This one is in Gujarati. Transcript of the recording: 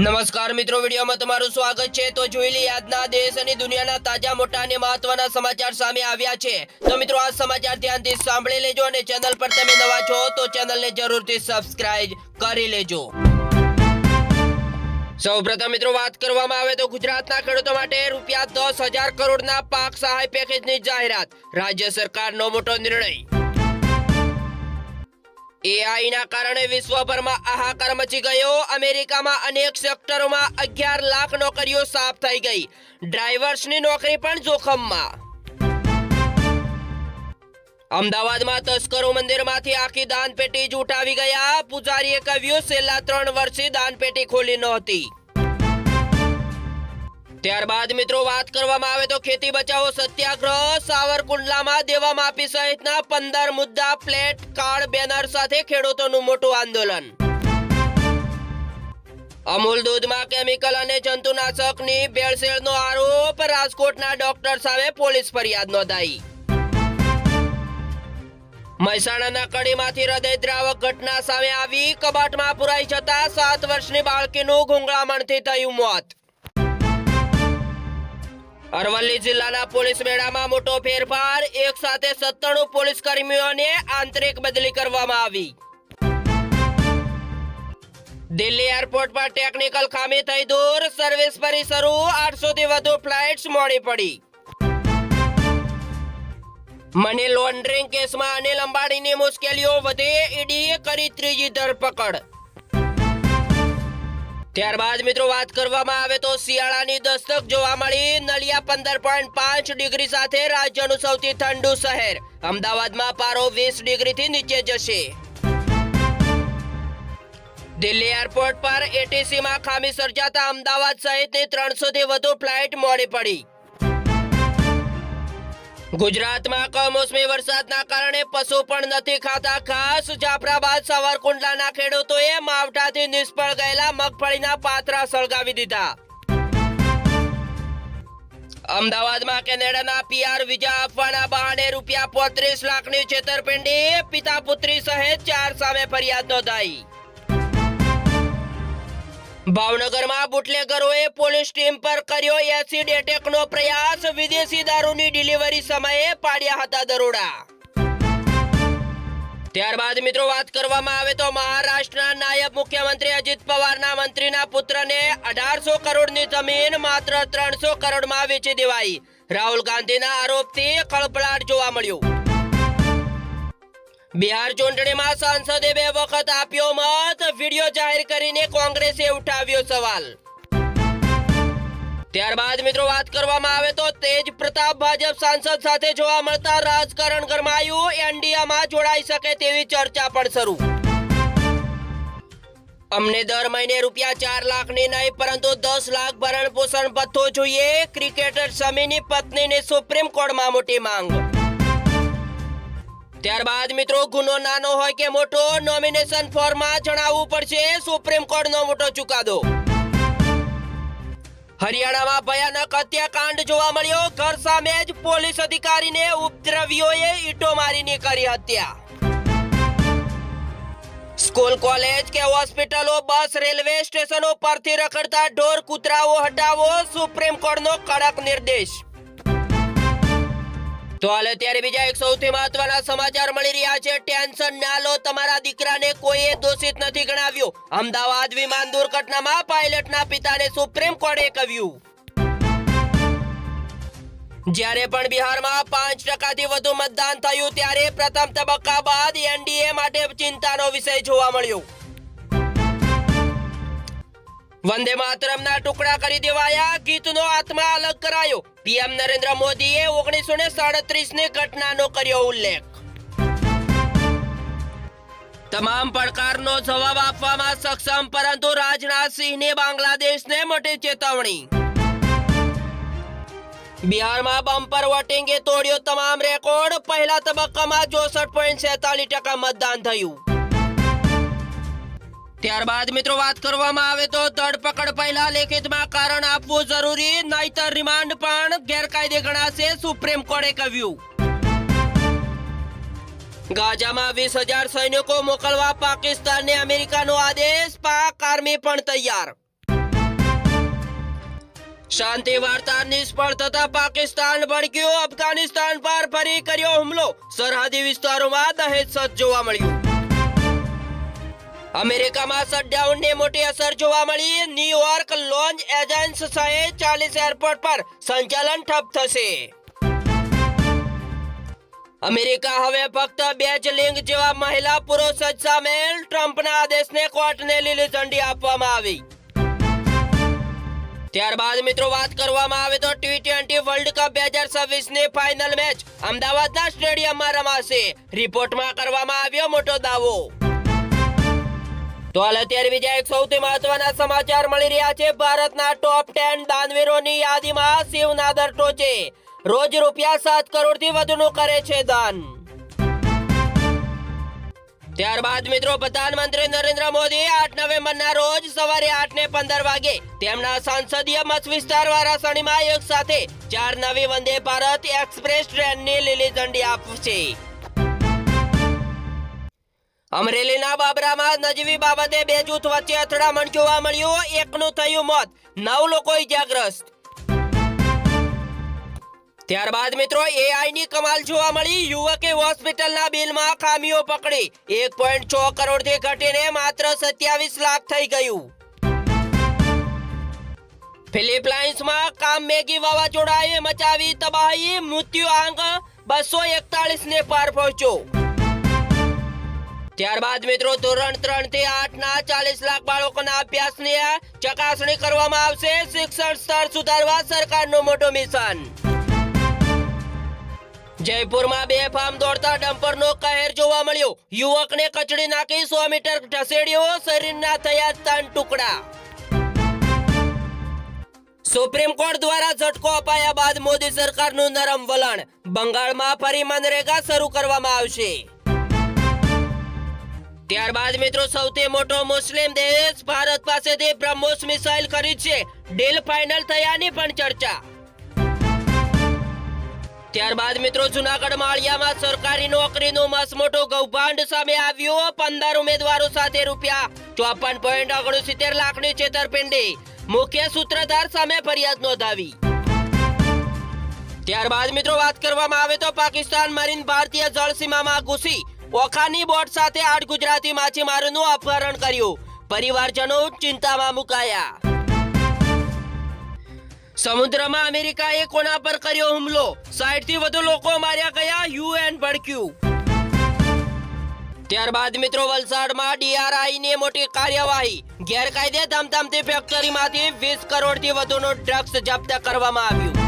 નમસ્કાર મિત્રો, વિડીયોમાં તમારું સ્વાગત છે. તો જોઈ લઈએ આજના દેશ અને દુનિયાના તાજા, મોટા અને મહત્વના સમાચાર સામે આવ્યા છે. તો મિત્રો, આ સમાચાર ધ્યાનથી સાંભળી લેજો અને ચેનલ પર તમે નવા છો તો ચેનલને જરૂરથી સબસ્ક્રાઇબ કરી લેજો. સૌપ્રથમ મિત્રો, વાત કરવામાં આવે તો ગુજરાતના ખેડૂતો માટે રૂપિયા દસ હજાર કરોડના પાક સહાય પેકેજની જાહેરાત. રાજ્ય સરકારનો મોટો નિર્ણય. AI ના કારણે વિશ્વભરમાં હાહાકાર મચી ગયો. અમેરિકામાં અનેક સેક્ટરોમાં અગિયાર લાખ નોકરીઓ સાફ થઈ ગઈ. ડ્રાઈવર્સની નોકરી પણ જોખમમાં. અમદાવાદમાં તસ્કરો મંદિરમાંથી આખી દાનપેટી જ ઉઠાવી ગયા. પૂજારીએ કહ્યું, છેલ્લા ત્રણ વર્ષથી દાનપેટી ખોલી નહોતી. ત્યારબાદ મિત્રો વાત કરવામાં આવે તો ખેતી બચાવો સત્યાગ્રહ સાવરકુંડલામાં દેવા માફી સહિતના પંદર મુદ્દા પ્લેટ, કાર્ડ, બેનર સાથે ખેડૂતોનું મોટું આંદોલન. અમૂલ દૂધમાં કેમિકલ અને જંતુનાશકની ભેળસેળનો આરોપ, રાજકોટના ડોક્ટર સામે પોલીસ ફરિયાદ નોંધાઈ. મહેસાણાના કડીમાંથી હૃદયદ્રાવક ઘટના સામે આવી, કબાટમાં પુરાઈ જતા સાત વર્ષની બાળકીનું ગુંગળામણથી થયું મોત. અરવલ્લી જિલ્લાના પોલીસ મેળામાં મોટો ફેરફાર. એક સાથે સત્તાણું પોલીસ કર્મીઓને આંતરિક બદલી કરવામાં આવી. દિલ્હી એરપોર્ટ પર ટેકનિકલ ખામી થઈ દૂર. સર્વિસ ફરી શરૂ આઠસો થી વધુ ફ્લાઇટ્સ મોડી પડી. મની લોન્ડરિંગ કેસમાં અનિલ અંબાણીની મુશ્કેલીઓ વધે. ઈડીએ કરી ત્રીજી ધરપકડ. ત્યારબાદ મિત્રો વાત કરવામાં આવે તો શિયાળાની દસ્તક જોવા મળી. નલિયા પંદર પોઈન્ટ પાંચ ડિગ્રી સાથે રાજ્યનું સૌથી ઠંડુ શહેર. અમદાવાદમાં પારો વીસ ડિગ્રીથી નીચે જશે. દિલ્હી એરપોર્ટ પર એટીસીમાં ખામી સર્જાતા અમદાવાદ સહિતની ત્રણસો થી વધુ ફ્લાઇટ મોડી પડી. ગુજરાતમાં કમોસમી વરસાદના કારણે પશુ પણ નથી ખાતા. ખાસ જાફરાબાદ, સાવરકુંડલાના ખેડૂતોએ માવઠાથી નિષ્ફળ ગયેલા મગફળીના પાત્રા સળગાવી દીધા. અમદાવાદમાં કેનેડાના પીઆર વિઝા આપવાના બહાને રૂપિયા પોત્રીસ લાખની છેતરપિંડી. પિતા પુત્રી સહિત ચાર સામે ફરિયાદ નોંધાઈ. ભાવનગરમાં બુટલેગરોએ પોલીસ ટીમ પર કર્યો એસિડ એટેકનો પ્રયાસ. વિદેશી દારૂની ડિલિવરી સમયે પાડ્યા હતા દરોડા. ત્યારબાદ મિત્રો વાત કરવામાં આવે તો મહારાષ્ટ્રના નાયબ મુખ્યમંત્રી અજીત પવારના મંત્રીના પુત્રને અઢારસો કરોડની જમીન માત્ર ત્રણસો કરોડમાં વેચી દેવાઈ. રાહુલ ગાંધીના આરોપથી ખળભળાટ જોવા મળ્યો. બિહાર ચૂંટણીમાં સાંસદે બે વખત આપ્યો મત. વિડિયો જાહેર કરીને કોંગ્રેસે ઉઠાવ્યો સવાલ. ત્યારબાદ મિત્રો વાત કરવામાં આવે તો તેજ પ્રતાપ ભાજપ સાંસદ સાથે જોવા મળતા રાજકારણ ગરમાયું. એનડીએમાં જોડાઈ શકે તેવી ચર્ચા પણ શરૂ. અમને દર મહિને રૂપિયા ચાર લાખની નહીં, પરંતુ દસ લાખ ભરણ પોષણ ભથ્થો જોઈએ. ક્રિકેટર સમીની પત્નીની સુપ્રીમ કોર્ટમાં મોટી માંગ. ત્યારબાદ મિત્રો, ગુનો નાનો હોય કે મોટો નોમિનેશન ફોર્મમાં જણાવવું પડશે. સુપ્રીમ કોર્ટનો મોટો ચુકાદો. હરિયાણામાં ભયાનક હત્યાકાંડ જોવા મળ્યો. ઘર સામે જ પોલીસ અધિકારીને ઉપદ્રવીઓએ ઈટો મારીને કરી હત્યા. સ્કૂલ, કોલેજ કે હોસ્પિટલો, બસ, રેલવે સ્ટેશનો પરથી રખડતા ઢોર, કૂતરાઓ હટાવો. સુપ્રીમ કોર્ટનો કડક નિર્દેશ. તો હાલ ત્યારે બીજા એક સૌથી મહત્વના સમાચાર મળી રહ્યા છે. ટેન્શન ના લો, તમારા દીકરાને કોઈએ દોષિત નથી ગણાવ્યો. અમદાવાદ વિમાન દુર્ઘટનામાં પાયલટના પિતાને સુપ્રીમ કોર્ટે કહ્યું. જ્યારે પણ બિહારમાં પાંચ ટકાથી વધુ મતદાન થયું, ત્યારે પ્રથમ તબક્કા બાદ એનડીએ માટે ચિંતાનો વિષય જોવા મળ્યો. વંદે માતરમના ટુકડા કરી દેવાયા, ગીતનો આત્મા અલગ કરાયો. પીએમ નરેન્દ્ર મોદીએ ઓગણીસો ને સાડત્રીસની ઘટનાનો કર્યો ઉલ્લેખ. તમામ પડકારનો જવાબ આપવામાં સક્ષમ, પરંતુ રાજનાથસિંહને બાંગ્લાદેશને મોટી ચેતવણી. બિહારમાં બમ્પર વોટિંગે તોડ્યો તમામ રેકોર્ડ, પહેલા તબક્કામાં ચોસઠ પોઈન્ટ સેતાલીસ ટકા મતદાન થયું. ત્યારબાદ મિત્રો વાત કરવામાં આવે તો ધરપકડ પહેલા લેખિતમાં કારણ આપવું જરૂરી, નહીતર રિમાન્ડ પણ ગેરકાયદે ગણાશે, સુપ્રીમ કોર્ટે કહ્યું. ગાઝામાં વીસ હજાર સૈનિકો મોકલવા પાકિસ્તાનને અમેરિકાનો આદેશ, પાક આર્મી પણ તૈયાર. શાંતિ વાર્તા નિષ્ફળ થતા પાકિસ્તાન ભડક્યું, અફઘાનિસ્તાન પર ફરી કર્યો હુમલો. સરહદી વિસ્તારોમાં દહેજ સજ્જ જોવા મળ્યું. અમેરિકામાં શટડાઉનની મોટી અસર જોવા મળી. ન્યુયોર્ક લોન્ચ એજન્સ સહિત ચાલીસ એરપોર્ટ પર સંચાલન ઠપ થશે. અમેરિકા હવે ફક્ત બે જ લિંગ જેવા મહિલા પુરુષ જ સામેલ ટ્રમ્પના આદેશને કોર્ટને લીલી ઝંડી આપવામાં આવી. ત્યારબાદ મિત્રો વાત કરવામાં આવે તો ટી ટ્વેન્ટી વર્લ્ડ કપ બે હજાર છવ્વીસની ફાઇનલ મેચ અમદાવાદના સ્ટેડિયમમાં રમાશે. રિપોર્ટમાં કરવામાં આવ્યો મોટો દાવો. તો હાલ અત્યારે બીજા એક સૌથી મહત્વના સમાચાર મળી રહ્યા છે. ભારતના ટોપ ટેન દાનવીરોની યાદીમાં શિવ નાદર ટોચે રોજ રૂપિયા સાત કરોડથી વધુનું કરે છે દાન. ત્યારબાદ મિત્રો, પ્રધાનમંત્રી નરેન્દ્ર મોદી આઠ નવેમ્બરના રોજ સવારે આઠ ને પંદર વાગે તેમના સંસદીય મત વિસ્તાર વારાણસીમાં એક સાથે ચાર નવી વંદે ભારત એક્સપ્રેસ ટ્રેનની લીલી ઝંડી આપશે. અમરેલીના બાબરામાં નજીવી બાબતે બે જૂથ વચ્ચે અથડામણ જોવા મળ્યું. એકનું થયું મોત. નવ લોકો ઇજાગ્રસ્ત. ત્યારબાદ મિત્રો એઆઈ ની કમાલ જોવા મળી. યુવકે હોસ્પિટલના બિલમાં ખામીઓ પકડી. એક પોઈન્ટ છ કરોડથી ઘટીને માત્ર સત્યાવીસ લાખ થઈ ગયું. ફિલિપાઇન્સમાં કામ મેગી વાવાઝોડાએ મચાવી તબાહી. મૃત્યુ આંક બસો એકતાલીસ ને પાર પહોંચ્યો. ત્યારબાદ મિત્રો ધોરણ ત્રણથી આઠ ના ચાલીસ લાખ બાળકોના અભ્યાસની ચકાસણી કરવામાં આવશે. શિક્ષણ સ્તર સુધારવા સરકારનું મોટું મિશન. જયપુરમાં બે ફાર્મ દોડતા ડમ્પરનો કહેર જોવા મળ્યો. યુવકને કચડી નાખી સો મીટર ઢસેડ્યો શરીરના થયા ત્રણ ટુકડા. સુપ્રીમ કોર્ટ દ્વારા ઝટકો અપાયા બાદ મોદી સરકારનું નરમ વલણ. બંગાળમાં ફરી મનરેગા શરૂ કરવામાં આવશે. ત્યારબાદ મિત્રો, સૌથી મોટો મુસ્લિમ દેશ ભારત પાસેથી બ્રહ્મોસ મિસાઇલ ખરીદશે ડીલ ફાઇનલ થયાની પણ ચર્ચા. ત્યારબાદ મિત્રો, જુનાગઢ માળિયામાં સરકારી નોકરીનું મસમોટું કૌભાંડ સામે આવ્યું. પંદર ઉમેદવારો સાથે રૂપિયા ચોપન પોઈન્ટ ઓગણસિત્તેર લાખની છેતરપિંડી. મુખ્ય સૂત્રધાર સામે ફરિયાદ નોંધાવી. ત્યારબાદ મિત્રો, વાત કરવામાં આવે તો પાકિસ્તાન મરીન ભારતીય જળસીમામાં ઘૂસી. ઓખાની બોટ સાથે આઠ ગુજરાતી માછીમારોનું અપહરણ કર્યું. પરિવારજનો ચિંતામાં મુકાયા. સમુદ્રમાં અમેરિકાએ કોના પર કર્યો હુમલો? સાઠથી વધુ લોકો માર્યા ગયા, યુએન ભડક્યું. ત્યારબાદ મિત્રો, વલસાડમાં ડીઆરઆઈ ની મોટી કાર્યવાહી. ગેરકાયદે ધમધમતી ફેક્ટરીમાંથી વીસ કરોડથી વધુનું ડ્રગ્સ જપ્ત કરવામાં આવ્યું.